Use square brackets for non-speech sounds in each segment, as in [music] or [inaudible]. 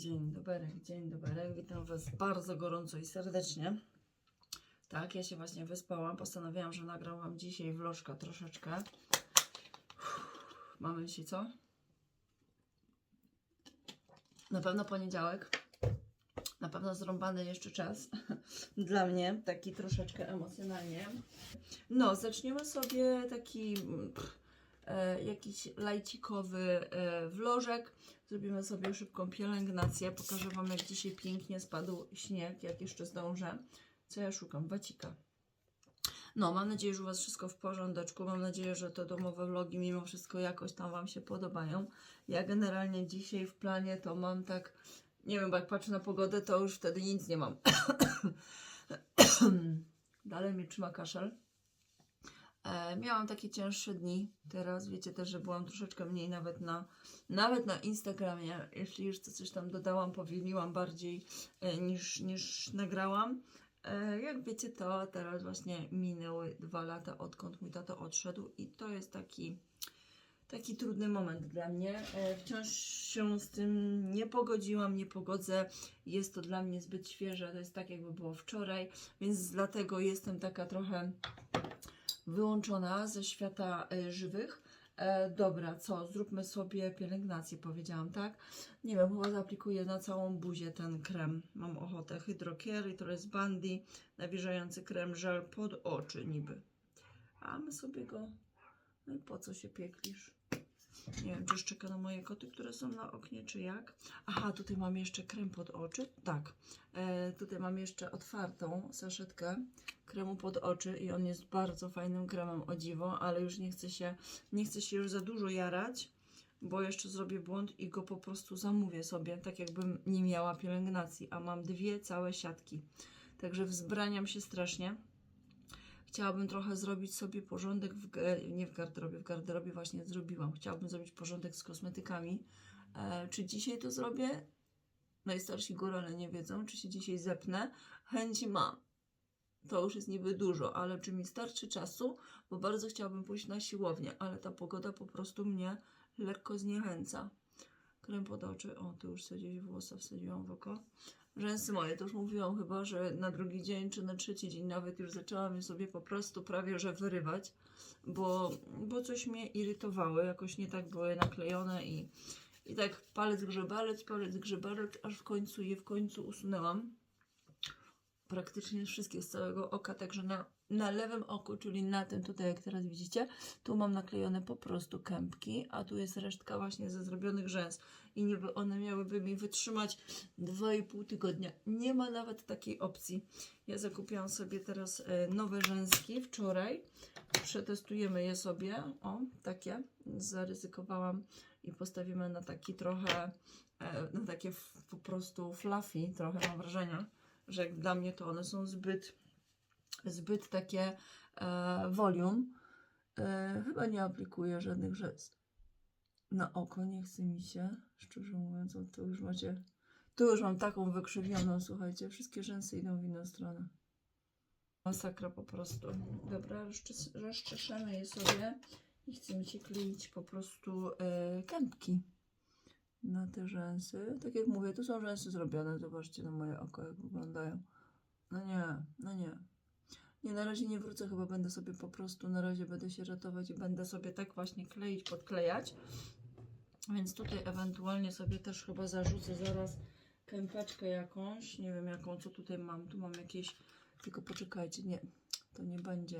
Dzień dobry, dzień dobry. Witam Was bardzo gorąco i serdecznie. Tak, ja się właśnie wyspałam. Postanowiłam, że nagram Wam dzisiaj vlożka troszeczkę. Uff, Mamy dzisiaj co? Na pewno poniedziałek. Na pewno zrąbany jeszcze czas [laughs] dla mnie, taki troszeczkę emocjonalnie. No, zaczniemy sobie taki mm, pff, e, jakiś lajcikowy e, vlożek. Zrobimy sobie szybką pielęgnację. Pokażę Wam, jak dzisiaj pięknie spadł śnieg, jak jeszcze zdążę. Co ja szukam? Wacika. No, mam nadzieję, że u Was wszystko w porządeczku. Mam nadzieję, że te domowe vlogi mimo wszystko jakoś tam Wam się podobają. Ja generalnie dzisiaj w planie to mam tak, nie wiem, bo jak patrzę na pogodę, to już wtedy nic nie mam. [coughs] Dalej mnie trzyma kaszel. E, miałam takie cięższe dni. Teraz wiecie też, że byłam troszeczkę mniej nawet na, nawet na Instagramie. Jeśli już coś tam dodałam, powieliłam bardziej e, niż, niż nagrałam. E, jak wiecie, to teraz właśnie minęły dwa lata, odkąd mój tato odszedł, i to jest taki, taki trudny moment dla mnie. E, wciąż się z tym nie pogodziłam, nie pogodzę. Jest to dla mnie zbyt świeże, to jest tak, jakby było wczoraj, więc dlatego jestem taka trochę wyłączona ze świata e, żywych. E, dobra, co? Zróbmy sobie pielęgnację, powiedziałam, tak? Nie wiem, chyba zaaplikuję na całą buzię ten krem. Mam ochotę. Hydrocare i to jest Bandy, nawilżający krem żel pod oczy niby. A my sobie go... No i po co się pieklisz? Nie wiem, czy szczeka na moje koty, które są na oknie, czy jak. Aha, tutaj mam jeszcze krem pod oczy. Tak. E, tutaj mam jeszcze otwartą saszetkę kremu pod oczy i on jest bardzo fajnym kremem o dziwo, ale już nie chcę się, nie chcę się już za dużo jarać, bo jeszcze zrobię błąd i go po prostu zamówię sobie, tak jakbym nie miała pielęgnacji, a mam dwie całe siatki. Także wzbraniam się strasznie. Chciałabym trochę zrobić sobie porządek, w, nie w garderobie, w garderobie właśnie zrobiłam. Chciałabym zrobić porządek z kosmetykami. E, czy dzisiaj to zrobię? Najstarsi górale nie wiedzą, czy się dzisiaj zepnę. Chęci mam. To już jest niby dużo, ale czy mi starczy czasu? Bo bardzo chciałabym pójść na siłownię, ale ta pogoda po prostu mnie lekko zniechęca. Krem pod oczy. O, tu już sobie gdzieś włosa wsadziłam w oko. Rzęsy moje, to już mówiłam chyba, że na drugi dzień czy na trzeci dzień nawet już zaczęłam je sobie po prostu prawie że wyrywać, bo, bo coś mnie irytowały, jakoś nie tak były naklejone i, i tak palec grzebalec, palec grzebalec, aż w końcu je w końcu usunęłam praktycznie wszystkie z całego oka, także na, na lewym oku, czyli na tym tutaj, jak teraz widzicie, tu mam naklejone po prostu kępki, a tu jest resztka właśnie ze zrobionych rzęs i niby one miałyby mi wytrzymać 2,5 tygodnia. Nie ma nawet takiej opcji. Ja zakupiłam sobie teraz e, nowe rzęski wczoraj. Przetestujemy je sobie. O, takie. Zaryzykowałam i postawimy na taki trochę, e, na takie po prostu fluffy, trochę mam wrażenie że jak dla mnie to one są zbyt, zbyt takie e, volume. E, chyba nie aplikuję żadnych rzęs. Na oko nie chce mi się, szczerze mówiąc, o, tu już macie, tu już mam taką wykrzywioną, słuchajcie, wszystkie rzęsy idą w inną stronę. Masakra po prostu. Dobra, rozczes- rozczeszamy je sobie i mi się kleić po prostu e, kępki na te rzęsy. Tak jak mówię, tu są rzęsy zrobione. Zobaczcie na moje oko, jak wyglądają. No nie, no nie. Nie, na razie nie wrócę, chyba będę sobie po prostu, na razie będę się ratować i będę sobie tak właśnie kleić, podklejać. Więc tutaj ewentualnie sobie też chyba zarzucę zaraz kępeczkę jakąś. Nie wiem jaką, co tutaj mam. Tu mam jakieś, tylko poczekajcie, nie, to nie będzie,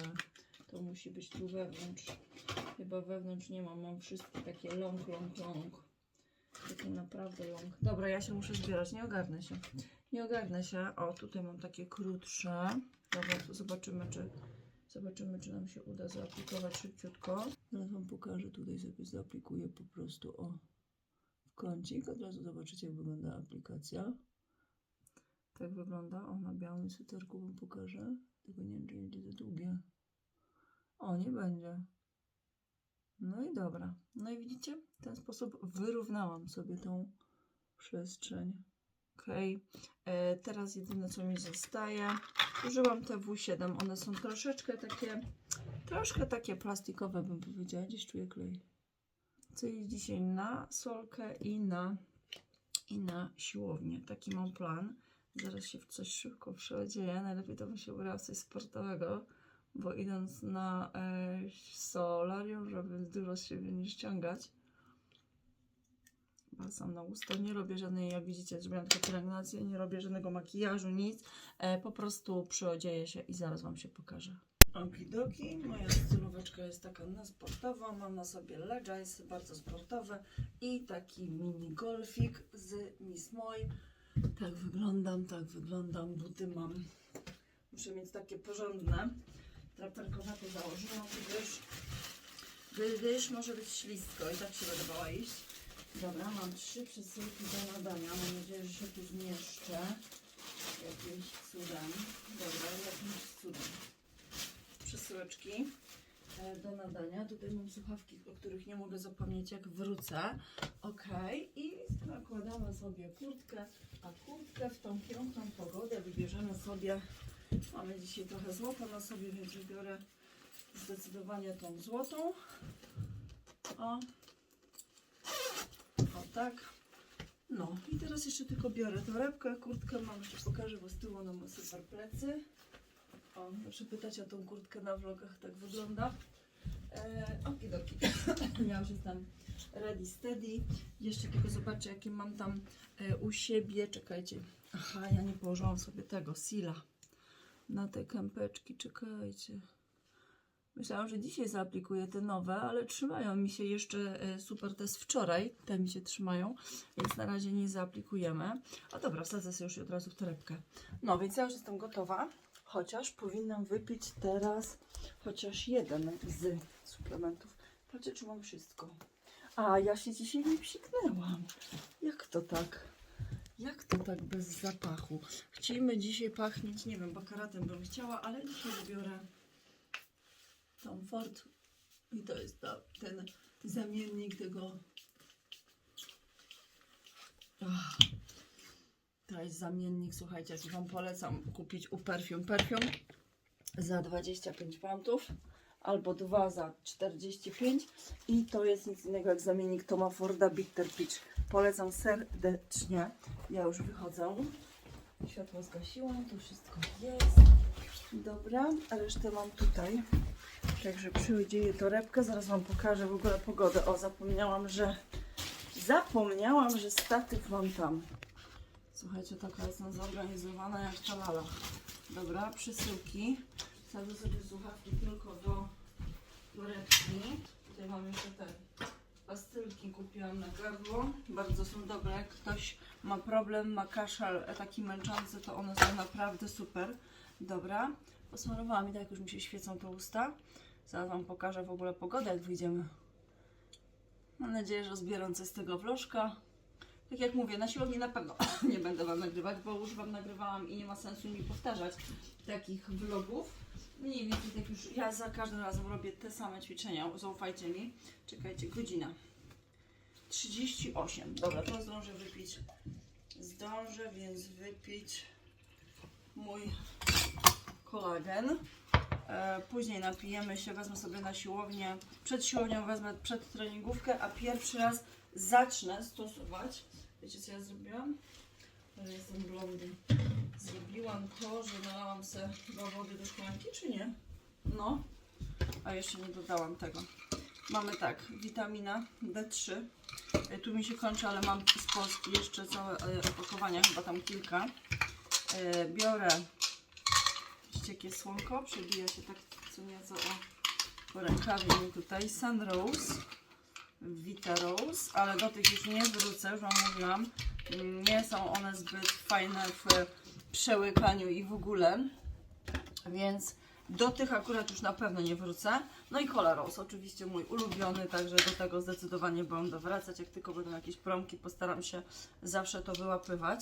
to musi być tu wewnątrz. Chyba wewnątrz nie mam, mam wszystkie takie long, long, long. Taki naprawdę long. Dobra, ja się muszę zbierać, nie ogarnę się. Nie ogarnę się. O, tutaj mam takie krótsze. Dobra, zobaczymy, czy zobaczymy, czy nam się uda zaaplikować szybciutko. Zaraz Wam pokażę, tutaj sobie zaaplikuję po prostu o w kącik. Od razu zobaczycie, jak wygląda aplikacja. Tak wygląda. O, na białym sweterku Wam pokażę. Tylko nie wiem, czy będzie za długie. O, nie będzie. No i dobra. No i widzicie, w ten sposób wyrównałam sobie tą przestrzeń Okej. E, Teraz jedyne co mi zostaje. Użyłam te W7. One są troszeczkę takie, troszkę takie plastikowe bym powiedziała. Gdzieś czuję klej. Co jest dzisiaj na solkę i na, i na siłownię. Taki mam plan. Zaraz się w coś szybko przedzieje. Najlepiej to bym się ubrała w coś sportowego, bo idąc na e, solarium, żeby dużo z siebie nie ściągać. Balsam na usta. Nie robię żadnej, jak widzicie, zrobiłam tylko pielęgnację, nie robię żadnego makijażu, nic. E, po prostu przyodzieję się i zaraz Wam się pokażę. Okidoki, moja stylóweczka jest taka na sportowa, mam na sobie leggings bardzo sportowe i taki mini golfik z Miss Moi. Tak wyglądam, tak wyglądam, buty mam. Muszę mieć takie porządne. Traperkowate założyłam, gdyż, gdyż może być ślisko i tak się będę iść. Dobra, mam trzy przesyłki do nadania. Mam nadzieję, że się tu zmieszczę. Jakimś cudem. Dobra, jakimś cudem. Przesyłeczki e, do nadania. Tutaj mam słuchawki, o których nie mogę zapomnieć, jak wrócę. Ok, i nakładamy sobie kurtkę. A kurtkę w tą piękną pogodę wybierzemy sobie. Mamy dzisiaj trochę złota na sobie, więc wybiorę zdecydowanie tą złotą. O, o tak. No i teraz jeszcze tylko biorę torebkę, kurtkę mam, jeszcze pokażę, bo z tyłu ona ma super plecy. O, proszę pytać o tą kurtkę na vlogach, tak wygląda. E, okidoki. ja już jestem ready, steady. Jeszcze tylko zobaczę, jakie mam tam e, u siebie. Czekajcie. Aha, ja nie położyłam sobie tego, sila na te kępeczki. Czekajcie. Myślałam, że dzisiaj zaaplikuję te nowe, ale trzymają mi się jeszcze e, super te z wczoraj. Te mi się trzymają, więc na razie nie zaaplikujemy. A dobra, wsadzę sobie już od razu w torebkę. No, więc ja już jestem gotowa. Chociaż powinnam wypić teraz chociaż jeden z suplementów. Patrzę, czy mam wszystko. A, ja się dzisiaj nie psiknęłam. Jak to tak? Jak to tak bez zapachu? Chcieliśmy dzisiaj pachnieć, nie wiem, bakaratem bym chciała, ale dzisiaj wybiorę Tom Ford i to jest ten zamiennik tego Ach, to jest zamiennik, słuchajcie, ja Wam polecam kupić u Perfume Perfume za 25 funtów albo dwa za 45 i to jest nic innego jak zamiennik Toma Forda Bitter Peach. Polecam serdecznie. Ja już wychodzę. Światło zgasiłam, tu wszystko jest. Dobra, a resztę mam tutaj. Także przyjdzie torebkę, zaraz Wam pokażę w ogóle pogodę. O, zapomniałam, że zapomniałam, że statyw mam tam. Słuchajcie, taka jestem zorganizowana jak ta lala. Dobra, przesyłki. Wsadzę sobie słuchawki tylko do torebki. Tutaj mam jeszcze te pastylki kupiłam na gardło. Bardzo są dobre. Jak ktoś ma problem, ma kaszel taki męczący, to one są naprawdę super. Dobra, posmarowałam i tak już mi się świecą te usta. Zaraz Wam pokażę w ogóle pogodę, jak wyjdziemy. Mam nadzieję, że zbieram coś z tego vlożka. Tak jak mówię, na siłowni na pewno [coughs] nie będę Wam nagrywać, bo już Wam nagrywałam i nie ma sensu mi powtarzać takich vlogów. Mniej więcej tak już ja za każdym razem robię te same ćwiczenia, zaufajcie mi. Czekajcie, godzina 38. Dobra, to zdążę wypić. Zdążę więc wypić mój kolagen. E, Później napijemy się, wezmę sobie na siłownię. Przed siłownią wezmę przed treningówkę, a pierwszy raz zacznę stosować. Wiecie co ja zrobiłam? Ale jestem blondyn. Zrobiłam to, że nalałam sobie do wody do szklanki, czy nie? No. A jeszcze nie dodałam tego. Mamy tak, witamina D3. E, Tu mi się kończy, ale mam z Polski jeszcze całe e, opakowania, chyba tam kilka. E, Biorę Widzicie, słonko przebija się tak co nieco o po rękawie mi tutaj. Sun Rose, Vita Rose, ale do tych już nie wrócę, już Wam mówiłam. Nie są one zbyt fajne w przełykaniu i w ogóle, więc do tych akurat już na pewno nie wrócę. No i Cola Rose, oczywiście mój ulubiony, także do tego zdecydowanie będę wracać. Jak tylko będą jakieś promki, postaram się zawsze to wyłapywać.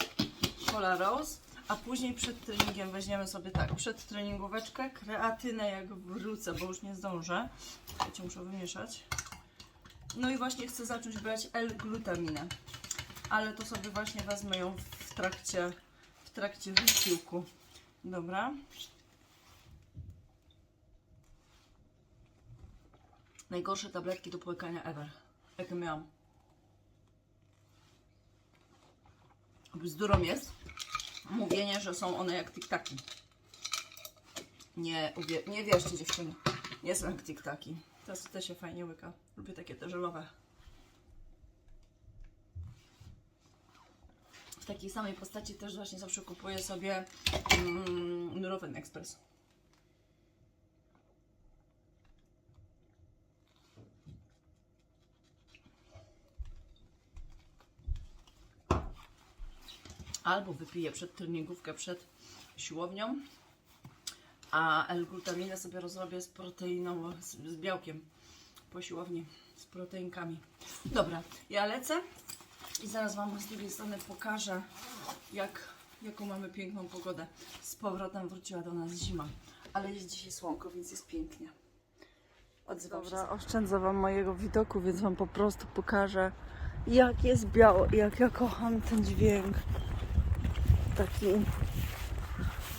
Cola Rose. A później przed treningiem weźmiemy sobie tak, przed treningóweczkę, kreatynę jak wrócę, bo już nie zdążę. Słuchajcie, muszę wymieszać. No i właśnie chcę zacząć brać L-glutaminę. Ale to sobie właśnie wezmę ją w trakcie, w trakcie wysiłku. Dobra. Najgorsze tabletki do połykania ever, jakie miałam. Bzdurą jest mówienie, że są one jak tiktaki. Nie, nie wierzcie dziewczyny, nie są jak tiktaki. To też się fajnie łyka. Lubię takie te żelowe. W takiej samej postaci też właśnie zawsze kupuję sobie mm, Nurofen Express. Albo wypiję przed treningówkę, przed siłownią, a L-glutaminę sobie rozrobię z proteiną, z, z białkiem po siłowni, z proteinkami. Dobra, ja lecę i zaraz Wam z drugiej strony pokażę, jak, jaką mamy piękną pogodę. Z powrotem wróciła do nas zima, ale jest dzisiaj słonko, więc jest pięknie. Odzywam Dobra, się. oszczędzę Wam mojego widoku, więc Wam po prostu pokażę, jak jest biało i jak ja kocham ten dźwięk. Taki,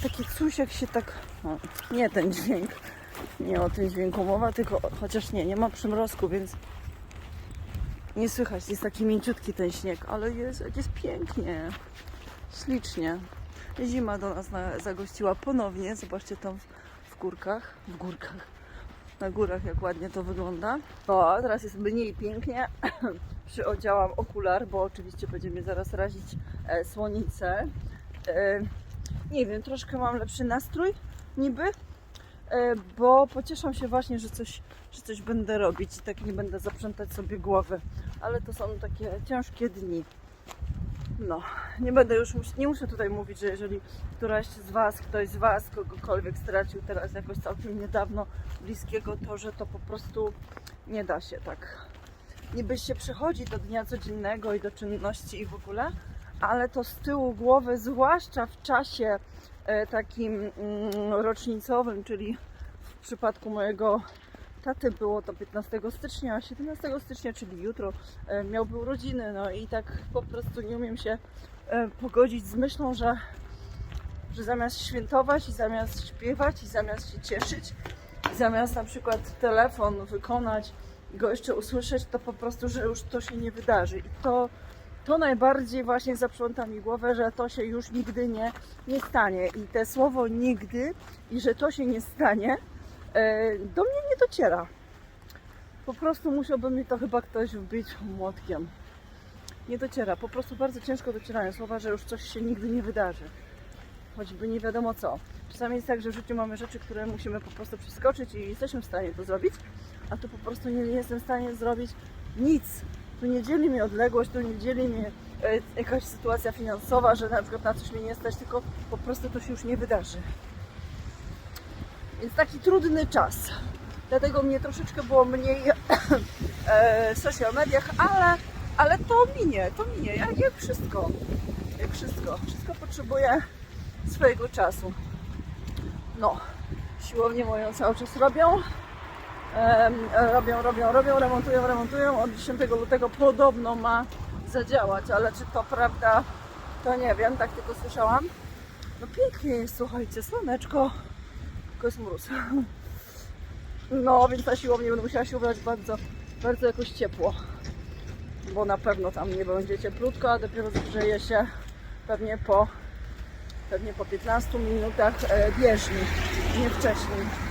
taki coś, jak się tak. No, nie ten dźwięk, nie o tym dźwięku mowa, tylko chociaż nie, nie ma przymrozku, więc nie słychać. Jest taki mięciutki ten śnieg, ale jest, jest pięknie, ślicznie. Zima do nas na, zagościła ponownie. Zobaczcie tam w, w górkach, w górkach na górach, jak ładnie to wygląda. O, teraz jest mniej pięknie. [clears throat] Przyodziałam okular, bo oczywiście będzie mnie zaraz razić e, słońce. E, nie wiem, troszkę mam lepszy nastrój niby, e, bo pocieszam się właśnie, że coś, że coś będę robić i tak nie będę zaprzątać sobie głowy. Ale to są takie ciężkie dni. No, nie będę już, nie muszę tutaj mówić, że jeżeli któraś z Was, ktoś z Was kogokolwiek stracił teraz jakoś całkiem niedawno bliskiego, to że to po prostu nie da się tak. Niby się przychodzi do dnia codziennego i do czynności i w ogóle, ale to z tyłu głowy, zwłaszcza w czasie e, takim mm, rocznicowym, czyli w przypadku mojego taty było to 15 stycznia, a 17 stycznia, czyli jutro, e, miałby urodziny, no i tak po prostu nie umiem się e, pogodzić z myślą, że, że zamiast świętować i zamiast śpiewać i zamiast się cieszyć, i zamiast na przykład telefon wykonać go jeszcze usłyszeć, to po prostu, że już to się nie wydarzy. I to, to najbardziej właśnie zaprząta mi głowę, że to się już nigdy nie, nie stanie. I te słowo nigdy i że to się nie stanie, e, do mnie nie dociera. Po prostu musiałby mi to chyba ktoś wbić młotkiem. Nie dociera, po prostu bardzo ciężko docierają słowa, że już coś się nigdy nie wydarzy. Choćby nie wiadomo co. Czasami jest tak, że w życiu mamy rzeczy, które musimy po prostu przeskoczyć i jesteśmy w stanie to zrobić, a tu po prostu nie, nie jestem w stanie zrobić nic. Tu nie dzieli mnie odległość, tu nie dzieli mnie e, jakaś sytuacja finansowa, że na przykład na coś mnie nie stać, tylko po prostu to się już nie wydarzy. Więc taki trudny czas. Dlatego mnie troszeczkę było mniej e, w social mediach, ale, ale to minie, to minie, jak, jak wszystko. Jak wszystko. Wszystko potrzebuje swojego czasu. No, siłownię moją cały czas robią. Robią, robią, robią, remontują, remontują. Od 10 lutego podobno ma zadziałać, ale czy to prawda, to nie wiem, tak tylko słyszałam. No pięknie jest, słuchajcie, słoneczko, tylko jest mróz. [laughs] No, więc na siłownię będę musiała się ubrać bardzo, bardzo jakoś ciepło. Bo na pewno tam nie będzie cieplutko, a dopiero zagrzeje się pewnie po, pewnie po 15 minutach e, bieżni, nie wcześniej.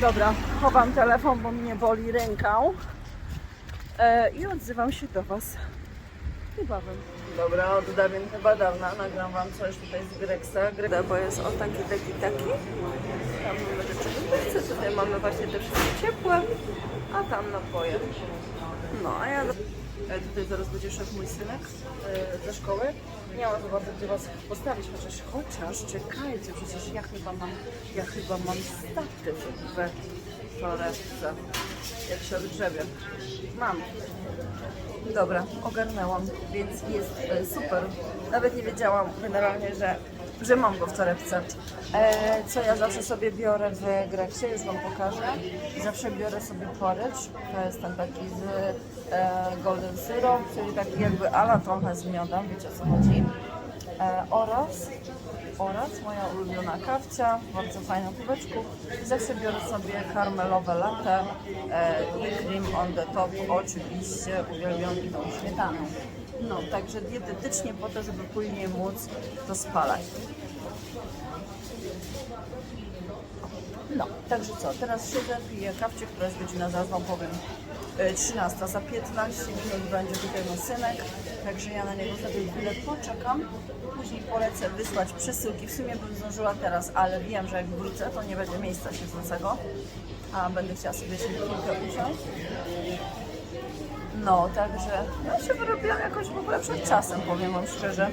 Dobra, chowam telefon, bo mnie boli ręką e, i odzywam się do Was niebawem. Dobra, od dawien chyba dawna nagram Wam coś tutaj z Grexa, Gre- bo jest o taki, taki, taki. Tam mamy rzeczy wybywce, tutaj mamy właśnie te wszystkie ciepłe, a tam napoje. No, a ja... E, Tutaj zaraz będzie szedł mój synek e, ze szkoły. Nie mam chyba gdzie was postawić, chociaż, chociaż czekajcie, przecież ja chyba mam, ja chyba mam statyw we torebce, jak się odgrzebie. Mam. Dobra, ogarnęłam, więc jest e, super. Nawet nie wiedziałam generalnie, że, że mam go w torebce. E, co ja zawsze sobie biorę w Grexie, już Wam pokażę. Zawsze biorę sobie porridge, to jest ten taki z e, golden syrup, czyli taki jakby ala trochę z miodem, wiecie o co chodzi. e, oraz, oraz moja ulubiona kawcia bardzo fajnym kubeczku. Zawsze biorę sobie karmelowe latte e, i cream on the top, oczywiście uwielbiam tą śmietaną. No, także dietetycznie po to, żeby później móc to spalać. No, także co, teraz siedzę, piję kawcie, która jest godzina, zaraz Wam powiem, e, 13, za 15 minut będzie tutaj mój synek, także ja na niego sobie chwilę poczekam, później polecę wysłać przesyłki, w sumie bym zdążyła teraz, ale wiem, że jak wrócę, to nie będzie miejsca siedzącego, a będę chciała sobie jeszcze chwilkę usiąść. No, także ja się wyrobiłam jakoś w ogóle przed czasem, powiem Wam szczerze.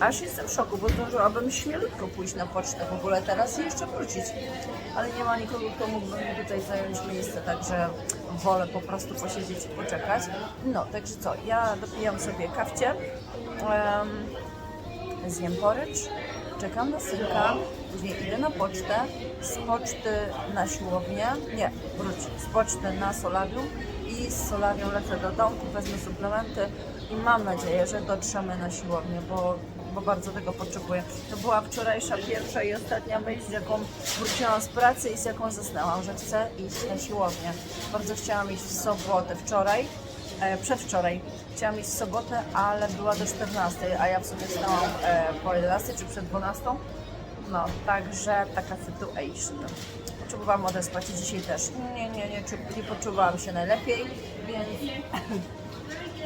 Aż jestem w szoku, bo zdążyłabym śmielutko pójść na pocztę w ogóle teraz i jeszcze wrócić. Ale nie ma nikogo, kto mógłby mi tutaj zająć miejsce, także wolę po prostu posiedzieć i poczekać. No, także co, ja dopijam sobie kawcie, um, zjem porycz, czekam na synka, później idę na pocztę, z poczty na siłownię, nie, wróć, z poczty na solarium z solarium lecę do domku, wezmę suplementy i mam nadzieję, że dotrzemy na siłownię, bo, bo bardzo tego potrzebuję. To była wczorajsza pierwsza i ostatnia myśl, z jaką wróciłam z pracy i z jaką zasnęłam, że chcę iść na siłownię. Bardzo chciałam iść w sobotę wczoraj, e, przedwczoraj. Chciałam iść w sobotę, ale była do 14, a ja w sobie wstałam e, po 11 czy przed 12. No, także taka situation. Potrzebowałam odespać i dzisiaj też. Nie, nie, nie, nie poczuwałam się najlepiej, więc,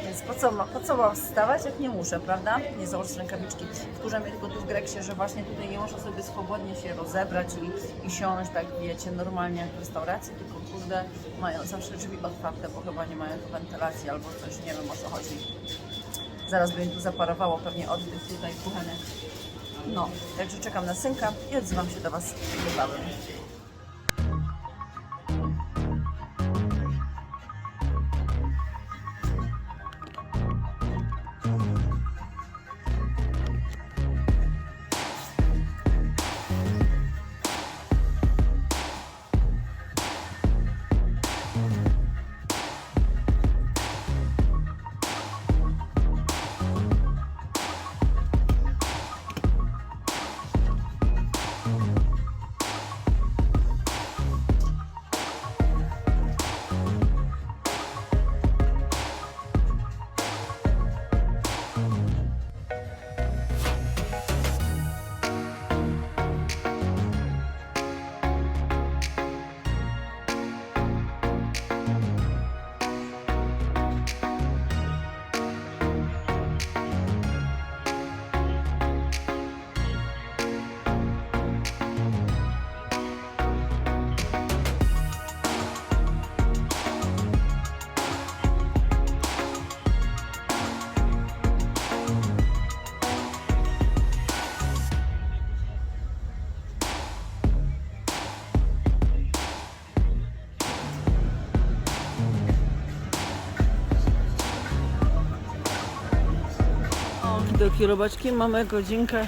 więc po, co, ma- po co mam wstawać, jak nie muszę, prawda? Nie założyć rękawiczki. Wkurza mnie tylko tu w Greksie, że właśnie tutaj nie można sobie swobodnie się rozebrać i, i siąść, tak wiecie, normalnie jak w restauracji, tylko kurde, mają zawsze drzwi otwarte, bo chyba nie mają tu wentylacji albo coś, nie wiem o co chodzi. Zaraz by mi tu zaparowało pewnie oddech tutaj kuchenek. No, także czekam na synka i odzywam się do Was niebawem. Do robaczki mamy godzinkę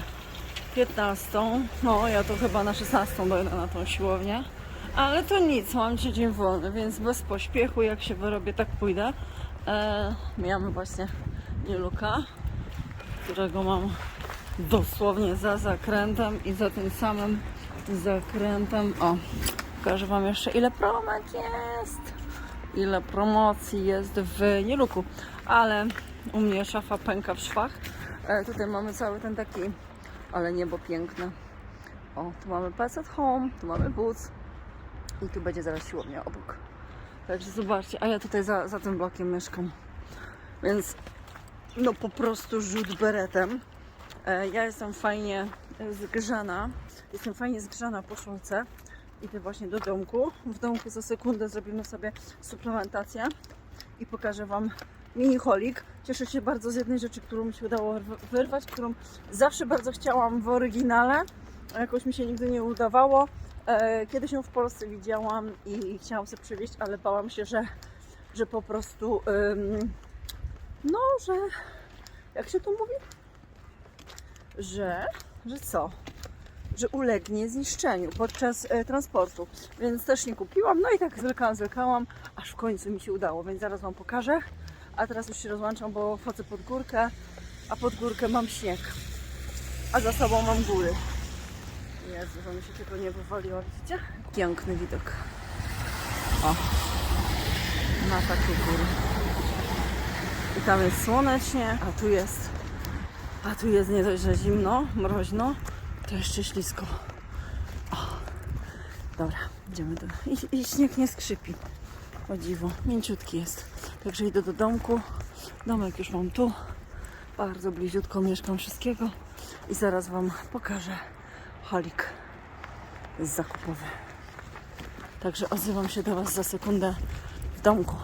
15. No, ja to chyba na 16 dojdę na tą siłownię. Ale to nic, mam dzisiaj dzień wolny, więc bez pośpiechu, jak się wyrobię, tak pójdę. E, miałam właśnie Nieluka, którego mam dosłownie za zakrętem i za tym samym zakrętem. O, pokażę Wam jeszcze ile promek jest ile promocji jest w Nieluku, ale u mnie szafa pęka w szwach. E, tutaj mamy cały ten taki, ale niebo piękne. O, tu mamy Pets at Home, tu mamy Boots i tu będzie zaraz siłownia obok. Także zobaczcie, a ja tutaj za, za tym blokiem mieszkam. Więc no po prostu rzut beretem. E, ja jestem fajnie zgrzana. Jestem fajnie zgrzana po szulce. Idę właśnie do domku. W domku za sekundę zrobimy sobie suplementację i pokażę Wam mini holik. Cieszę się bardzo z jednej rzeczy, którą mi się udało wyrw- wyrwać, którą zawsze bardzo chciałam w oryginale, a jakoś mi się nigdy nie udawało. E, Kiedyś ją w Polsce widziałam i chciałam sobie przywieźć, ale bałam się, że, że po prostu no, że jak się to mówi? Że, że co? że ulegnie zniszczeniu podczas e, transportu. Więc też nie kupiłam. No i tak zwlekałam, zwlekałam, aż w końcu mi się udało, więc zaraz Wam pokażę. A teraz już się rozłączam, bo wchodzę pod górkę, a pod górkę mam śnieg. a za sobą mam góry. Jezu, że mi się tylko nie wywaliło, widzicie? Piękny widok. O, na takie góry. I tam jest słonecznie, a tu jest, a tu jest nie dość, że zimno, mroźno, to jeszcze ślisko. O, dobra, idziemy do... I, I śnieg nie skrzypi. O dziwo, mięciutki jest. Także idę do domku. Domek już mam tu. Bardzo bliziutko mieszkam wszystkiego. I zaraz Wam pokażę holik zakupowy. Także odzywam się do Was za sekundę w domku.